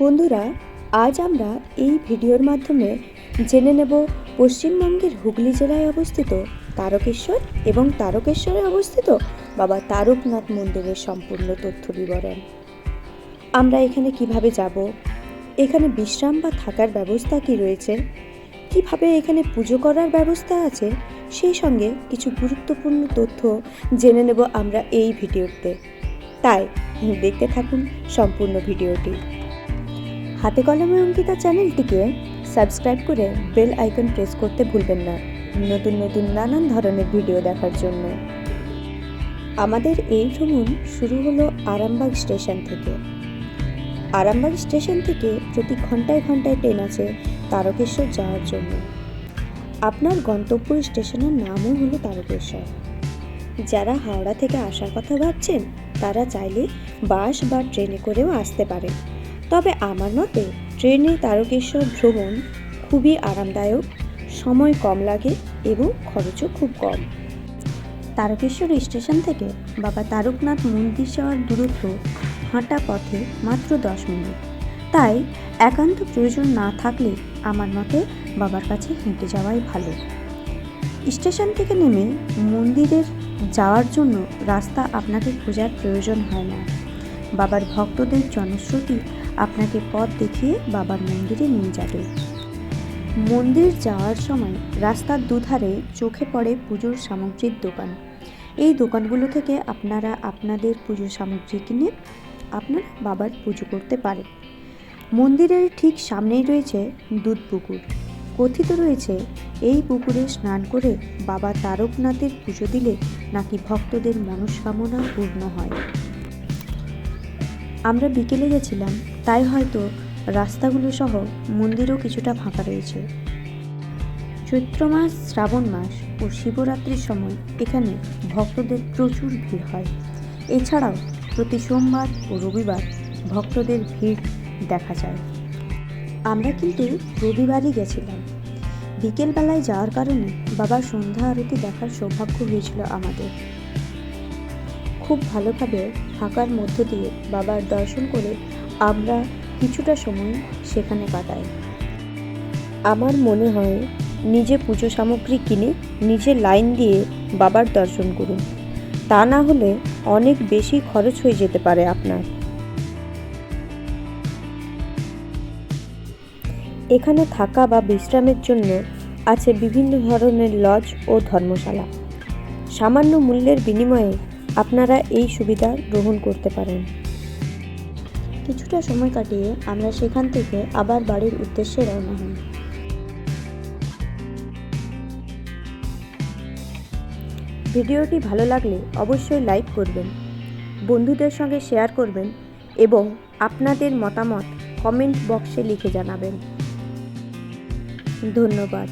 বন্ধুরা, আজ আমরা এই ভিডিওর মাধ্যমে জেনে নেব পশ্চিমবঙ্গের হুগলি জেলায় অবস্থিত তারকেশ্বর এবং তারকেশ্বরে অবস্থিত বাবা তারকনাথ মন্দিরের সম্পূর্ণ তথ্য বিবরণ। আমরা এখানে কীভাবে যাব? এখানে বিশ্রাম বা থাকার ব্যবস্থা কি রয়েছে? কীভাবে এখানে পুজো করার ব্যবস্থা আছে? সেই সঙ্গে কিছু গুরুত্বপূর্ণ তথ্য জেনে নেব আমরা এই ভিডিওতে। তাই দেখতে থাকুন সম্পূর্ণ ভিডিওটি। হাতে কলমে অঙ্কিতা চ্যানেলটিকে সাবস্ক্রাইব করে বেল আইকন প্রেস করতে ভুলবেন না। নতুন নতুন নানান ধরনের ভিডিও দেখার জন্য। আমাদের এই ভ্রমণ শুরু হলো আরামবাগ স্টেশন থেকে। আরামবাগ স্টেশন থেকে প্রতি ঘন্টায় ঘন্টায় ট্রেন আছে তারকেশ্বর যাওয়ার জন্য। আপনার গন্তব্য স্টেশনের নামও হলো তারকেশ্বর। যারা হাওড়া থেকে আসার কথা ভাবছেন, তারা চাইলে বাস বা ট্রেনে করেও আসতে পারেন। তবে আমার মতে ট্রেনে তারকেশ্বর ভ্রমণ খুবই আরামদায়ক, সময় কম লাগে এবং খরচও খুব কম। তারকেশ্বর স্টেশন থেকে বাবা তারকনাথ মন্দির যাওয়ার দূরত্ব হাঁটা পথে মাত্র দশ মিনিট। তাই একান্ত প্রয়োজন না থাকলে আমার মতে বাবার কাছে হেঁটে যাওয়াই ভালো। স্টেশন থেকে নেমে মন্দিরের যাওয়ার জন্য রাস্তা আপনাকে খোঁজার প্রয়োজন হয় না। বাবার ভক্তদের জনশ্রুতি আপনাকে পথ দেখিয়ে বাবার মন্দিরে নিয়ে যাবে। মন্দির যাওয়ার সময় রাস্তার দুধারে চোখে পড়ে পুজোর সামগ্রীর দোকান। এই দোকানগুলো থেকে আপনারা আপনাদের পুজোর সামগ্রী কিনে আপনার বাবার পুজো করতে পারেন। মন্দিরের ঠিক সামনেই রয়েছে দুধ পুকুর। কথিত রয়েছে, এই পুকুরে স্নান করে বাবা তারকনাথের পুজো দিলে নাকি ভক্তদের মনস্কামনা পূর্ণ হয়। আমরা বিকেলে গেছিলাম, তাই হয়তো রাস্তাগুলো সহ মন্দিরও কিছুটা ফাঁকা রয়েছে। চৈত্র মাস, শ্রাবণ মাস ও শিবরাত্রির সময় এখানে ভক্তদের প্রচুর ভিড় হয়। এছাড়াও প্রতি সোমবার ও রবিবার ভক্তদের ভিড় দেখা যায়। আমরা কিন্তু রবিবারই গেছিলাম। বিকেলবেলায় যাওয়ার কারণে বাবার সন্ধ্যা আরতি দেখার সৌভাগ্য হয়েছিল আমাদের। খুব ভালোভাবে ফাঁকার মধ্য দিয়ে বাবার দর্শন করে আমরা কিছুটা সময় সেখানে কাটাই। আমার মনে হয় নিজে পুজো সামগ্রী কিনে নিজে লাইন দিয়ে বাবার দর্শন করুন। তা না হলে অনেক বেশি খরচ হয়ে যেতে পারে আপনার। এখানে থাকা বা বিশ্রামের জন্য আছে বিভিন্ন ধরনের লজ ও ধর্মশালা। সামান্য মূল্যের বিনিময়ে আপনারা এই সুবিধা গ্রহণ করতে পারেন। কিছুটা সময় কাটিয়ে আমরা সেখান থেকে আবার বাড়ির উদ্দেশ্যে রওনা হই। ভিডিওটি ভালো লাগলে অবশ্যই লাইক করবেন, বন্ধুদের সঙ্গে শেয়ার করবেন এবং আপনাদের মতামত কমেন্ট বক্সে লিখে জানাবেন। ধন্যবাদ।